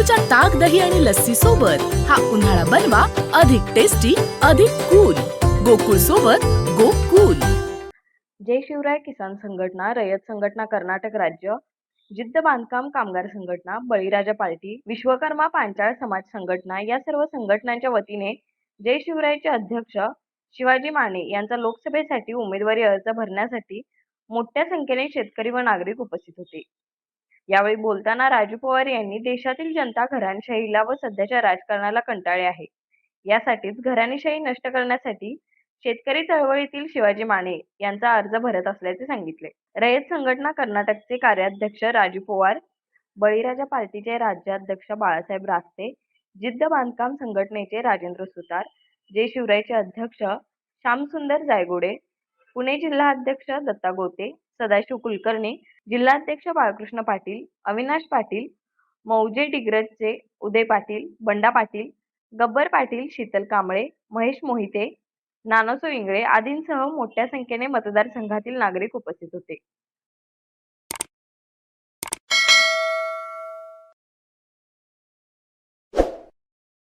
दही आणि लस्सी सोबत हा उन्हाळा बनवा अधिक टेस्टी अधिक कूल गोकुळ सोबत गोकुल. जय शिवराय किसान संघटना रयत संघटना कर्नाटक राज्य. जिद्द बांधकाम कामगार संघटना बळीराजा पार्टी विश्वकर्मा पांचाळ समाज संघटना या सर्व संघटनांच्या वतीने जय शिवरायचे अध्यक्ष शिवाजी माने यांचा लोकसभेसाठी उमेदवारी अर्ज भरण्यासाठी मोठ्या संख्येने शेतकरी व नागरिक उपस्थित होते. यावेळी बोलताना राजू पवार यांनी देशातील जनता घराणशाहीला व सध्याच्या राजकारणाला कंटाळे आहे. यासाठीच घराणेशाही नष्ट करण्यासाठी शेतकरी चळवळीतील शिवाजी माने यांचा अर्ज भरत असल्याचे सांगितले. रयत संघटना कर्नाटकचे कार्याध्यक्ष राजू पवार बळीराजा पार्टीचे राज्याध्यक्ष बाळासाहेब रास्ते जिद्द बांधकाम संघटनेचे राजेंद्र सुतार जय शिवरायचे अध्यक्ष श्यामसुंदर जायगोडे पुणे जिल्हाध्यक्ष दत्ता गोते सदाशिव कुलकर्णी जिल्हाध्यक्ष बाळकृष्ण पाटील अविनाश पाटील मौजे डिग्रजचे उदय पाटील बंडा पाटील गब्बर पाटील शीतल कांबळे महेश मोहिते नानोसो इंगळे आदींसह मोठ्या संख्येने मतदारसंघातील नागरिक उपस्थित होते.